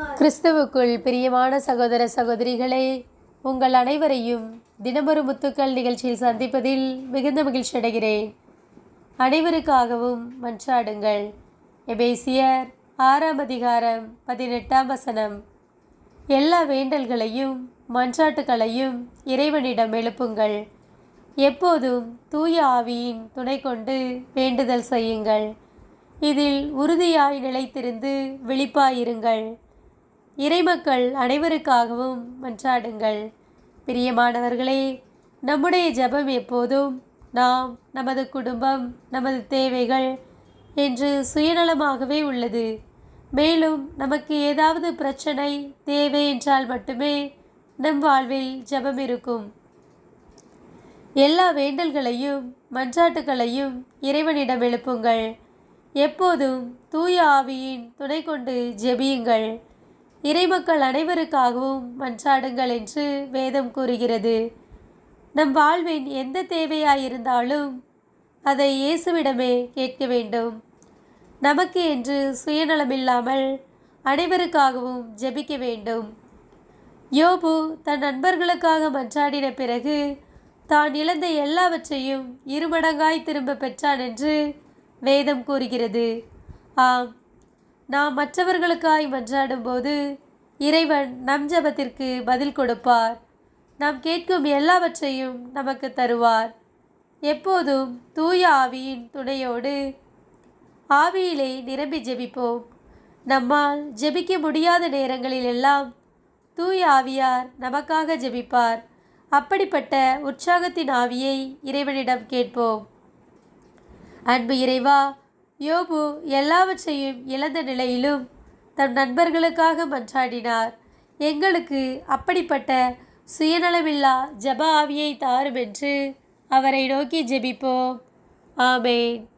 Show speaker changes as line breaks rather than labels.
கிறிஸ்துவுக்குள் பிரியமான சகோதர சகோதரிகளே உங்கள் அனைவரையும் தினமொரு முத்துக்கள் நிகழ்ச்சியில் சந்திப்பதில் மிகுந்த மகிழ்ச்சி அடைகிறேன். அனைவருக்காகவும் மன்றாடுங்கள். எபேசியர் ஆறாம் அதிகாரம் பதினெட்டாம் வசனம். எல்லா வேண்டல்களையும் மன்றாட்டுகளையும் இறைவனிடம் எழுப்புங்கள். எப்போதும் தூய ஆவியின் துணை கொண்டு வேண்டுதல் செய்யுங்கள். இதில் உறுதியாய் நிலைத்திருந்து விழிப்பாயிருங்கள். இறைமக்கள் அனைவருக்காகவும் மன்றாடுங்கள். பிரியமானவர்களே நம்முடைய ஜெபம் எப்போதும் நாம் நமது குடும்பம் நமது தேவைகள் என்று சுயநலமாகவே உள்ளது. மேலும் நமக்கு ஏதாவது பிரச்சனை தேவை என்றால் மட்டுமே நம் வாழ்வில் ஜெபம் இருக்கும். எல்லா வேண்டல்களையும் மன்றாட்டுகளையும் இறைவனிடம் எழுப்புங்கள். எப்போதும் தூய ஆவியின் துணை கொண்டு ஜெபியுங்கள். இறைமக்கள் அனைவருக்காகவும் மன்றாடுங்கள் என்று வேதம் கூறுகிறது. நம் வாழ்வின் எந்த தேவையாயிருந்தாலும் அதை இயேசுவிடமே கேட்க வேண்டும். நமக்கு என்று சுயநலமில்லாமல் அனைவருக்காகவும் ஜெபிக்க வேண்டும். யோபு தன் நண்பர்களுக்காக மன்றாடின பிறகு தான் இழந்த எல்லாவற்றையும் இருமடங்காய் திரும்ப பெற்றான் என்று வேதம் கூறுகிறது. ஆம் நாம் மற்றவர்களுக்காய் மன்றாடும்போது இறைவன் நம் ஜெபத்திற்கு பதில் கொடுப்பார். நாம் கேட்கும் எல்லாவற்றையும் நமக்கு தருவார். எப்போதும் தூய ஆவியின் துணையோடு ஆவியிலே நிரம்பி ஜெபிப்போம். நம்மால் ஜெபிக்க முடியாத நேரங்களில் எல்லாம் தூய ஆவியார் நமக்காக ஜெபிப்பார். அப்படிப்பட்ட உற்சாகத்தின் ஆவியை இறைவனிடம் கேட்போம். அன்பு இறைவா யோபு எல்லாவற்றையும் இழந்த நிலையிலும் தன் நண்பர்களுக்காக மன்றாடினார். எங்களுக்கு அப்படிப்பட்ட சுயநலமில்லா ஜப ஆவியை தாரும் என்று அவரை நோக்கி ஜெபிப்போம். ஆமேன்.